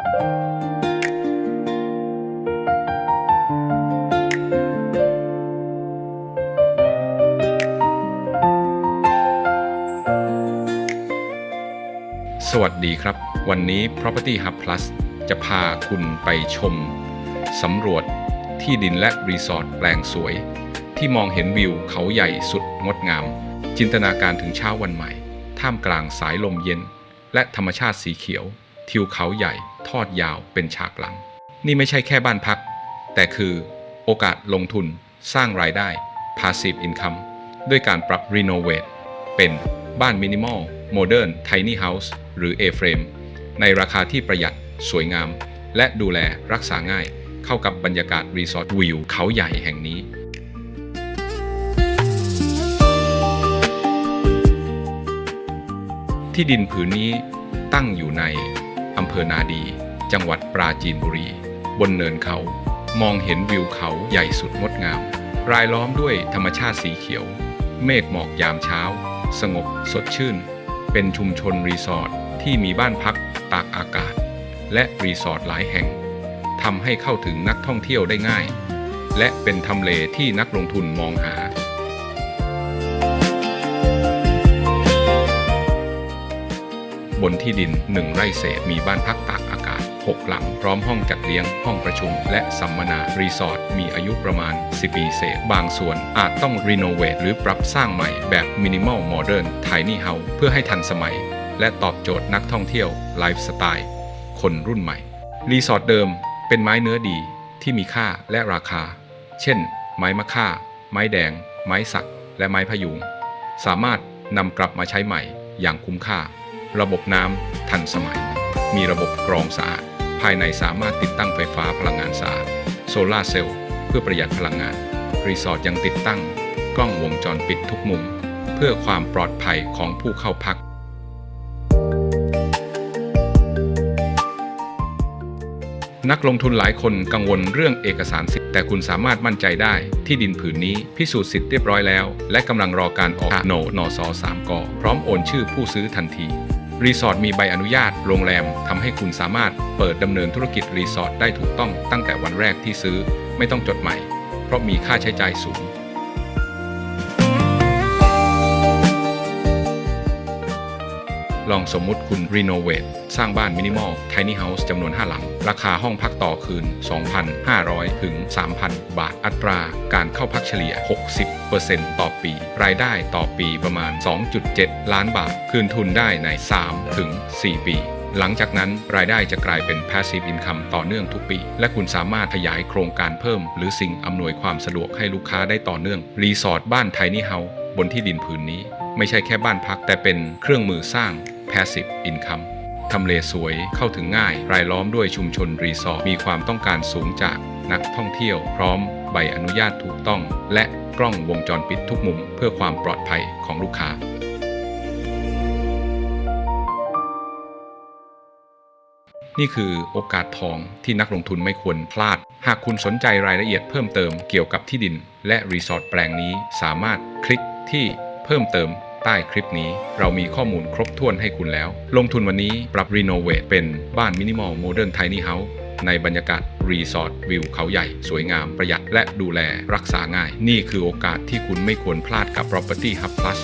สวัสดีครับ วันนี้ Property Hub Plus จะพาคุณไปชม สำรวจที่ดินและรีสอร์ทแปลงสวย ที่มองเห็นวิวเขาใหญ่สุดงดงาม จินตนาการถึงเช้าวันใหม่ ท่ามกลางสายลมเย็น และธรรมชาติสีเขียว ทิวเขาใหญ่ ทอดยาวเป็นฉากหลัง นี่ไม่ใช่แค่บ้านพัก แต่คือโอกาสลงทุนสร้างรายได้ Passive Income ด้วยการปรับ Renovate เป็นบ้านมินิมอลโมเดิร์นไทนี่เฮาส์หรือ A-frame ในราคาที่ประหยัดสวยงาม และดูแลรักษาง่าย เข้ากับบรรยากาศรีสอร์ทวิวเขาใหญ่แห่งนี้ ที่ดินผืนนี้ตั้งอยู่ใน อำเภอนาดี จังหวัดปราจีนบุรี บนเนินเขา มองเห็นวิวเขาใหญ่สุดงดงาม รายล้อมด้วยธรรมชาติสีเขียว เมฆหมอกยามเช้า สงบสดชื่น เป็นชุมชนรีสอร์ทที่มีบ้านพักตากอากาศ และรีสอร์ทหลายแห่งทำให้เข้าถึงนักท่องเที่ยวได้ง่าย และเป็นทำเลที่นักลงทุนมองหา บนที่ดินหนึ่งไร่เศษมีบ้านพักตากอากาศ 6 หลัง พร้อมห้องจัดเลี้ยง ห้องประชุม และสัมมนา รีสอร์ทมีอายุประมาณ 10 ปีเศษ บางส่วนอาจต้องรีโนเวทหรือปรับสร้างใหม่แบบมินิมอลโมเดิร์นไทนี่เฮาเพื่อให้ทันสมัย และตอบโจทย์นักท่องเที่ยวไลฟ์สไตล์คนรุ่นใหม่ รีสอร์ทเดิมเป็นไม้เนื้อดีที่มีค่าและราคา เช่น ไม้มะค่า ไม้แดง ไม้สัก และไม้พยุง สามารถนำกลับมาใช้ใหม่อย่างคุ้มค่า ระบบน้ำทันสมัย มีระบบกรองสะอาด ภายในสามารถติดตั้งไฟฟ้าพลังงานสะอาด โซลาร์เซลล์เพื่อประหยัดพลังงาน รีสอร์ทยังติดตั้ง กล้องวงจรปิดทุกมุม เพื่อความปลอดภัยของผู้เข้าพักนักลงทุนหลายคนกังวลเรื่องเอกสารสิทธิ์แต่คุณสามารถมั่นใจได้ที่ดินผืนนี้พิสูจน์สิทธิ์เรียบร้อยแล้ว และกำลังรอการออกโหนนส3กพร้อมโอนชื่อผู้ซื้อทันที รีสอร์ทมีใบอนุญาตโรงแรมทำให้คุณสามารถเปิดดำเนินธุรกิจรีสอร์ทได้ถูกต้องตั้งแต่วันแรกที่ซื้อไม่ต้องจดใหม่ เพราะมีค่าใช้จ่ายสูง ลองสมมุติคุณรีโนเวทสร้างบ้านมินิมอล Tiny House จำนวน 5 หลัง ราคาห้องพักต่อคืน 2,500 ถึง 3,000 บาทอัตรา การเข้าพักเฉลี่ย 60%ต่อปี รายได้ต่อปีประมาณ 2.7 ล้านบาท คืนทุนได้ใน 3 ถึง 4 ปีหลังจากนั้นรายได้จะกลายเป็น passive income ต่อเนื่องทุกปี และคุณสามารถขยายโครงการเพิ่ม หรือสิ่งอำนวยความสะดวกให้ลูกค้าได้ต่อเนื่อง รีสอร์ทบ้าน Tiny House บนที่ดินผืนนี้ ไม่ใช่แค่บ้านพักแต่เป็นเครื่องมือสร้าง passive income ทำเลสวยเข้าถึงง่าย รายล้อมด้วยชุมชนรีสอร์ทมีความต้องการสูงจากนักท่องเที่ยว พร้อมใบอนุญาตถูกต้อง และกล้องวงจรปิดทุกมุม เพื่อความปลอดภัยของลูกค้านี่คือโอกาสทองที่นักลงทุนไม่ควรพลาด หากคุณสนใจรายละเอียดเพิ่มเติมเกี่ยวกับที่ดิน และรีสอร์ทแปลงนี้สามารถคลิกที่เพิ่มเติม ใต้คลิปนี้เรามีข้อมูลครบถ้วนให้คุณแล้ว ลงทุนวันนี้ปรับรีโนเวทเป็นบ้านมินิมอลโมเดิร์นไทนี่เฮาส์ในบรรยากาศรีสอร์ทวิวเขาใหญ่ สวยงามประหยัดและดูแลรักษาง่าย นี่คือโอกาสที่คุณไม่ควรพลาดกับ Property Hub Plus